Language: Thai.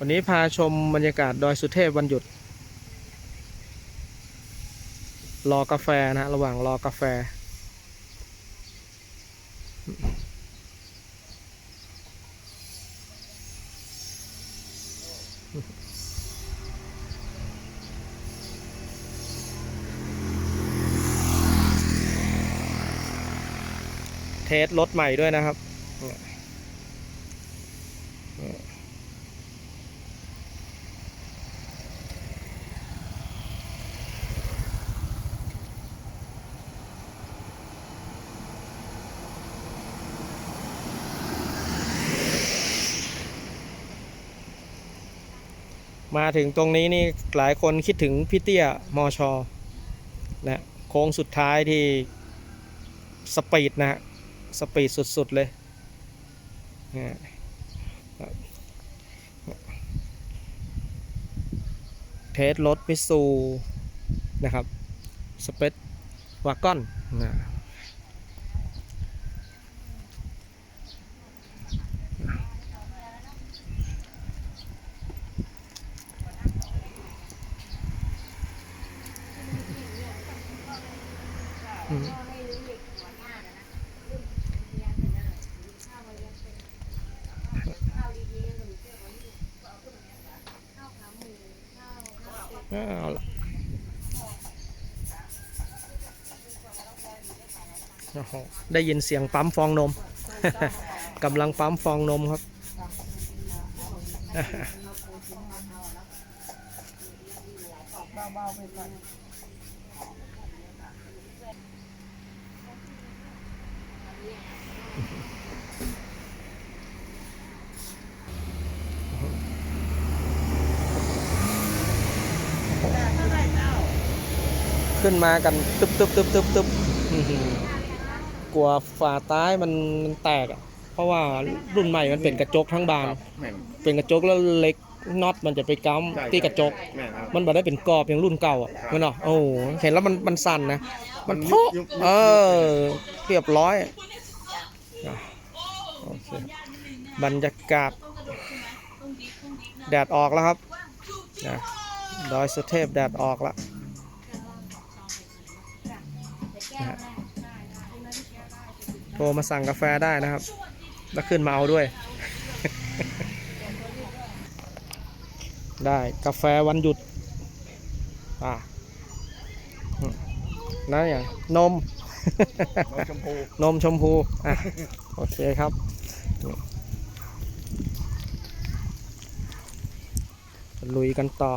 วันนี้พาชมบรรยากาศดอยสุเทพวันหยุด รอกาแฟนะ ระหว่างรอกาแฟ เทสรถใหม่ด้วยนะครับ มาถึงตรงนี้นี่หลายคนคิดถึงพี่เตี้ยมอชอนะโค้งสุดท้ายที่สปีดนะฮะสปีดสุด ๆ เลยนะเทสรถมิสซูนะครับ สเปซวากอนนะ เอาละได้ยินเสียงปั๊มฟองนมกำลังปั๊มฟองนมครับ ขึ้นมากันตึ๊บตึ๊บตึ๊บตึ๊บตึ๊บอื้อหือกลัวฝาท้ายมันมันแตกอะเพราะว่ารุ่นใหม่มันเป็นกระจกทั้งบานแม่น เป็นกระจกแล้วเล็กน็อตมันจะไปก้าใช่ที่กระจก แม่นครับ มันบ่ได้เป็นกรอบอย่างรุ่นเก่าอะครับมันเนาะโอ้โหเห็นแล้วมันมันสั่นนะ มันมันโป๊ะยุบยุบ เออเรียบร้อยอะโอเคบรรยากาศแดดออกแล้วครับนะดอยสุเทพแดดออกแล้ว นะฮะโทรมาสั่งกาแฟได้นะครับ แล้วขึ้นมาเอาด้วย ได้กาแฟวันหยุดอ่านั่นอย่างนมน้องชมพูนมชมพูอะโอเคครับลุยกันต่อ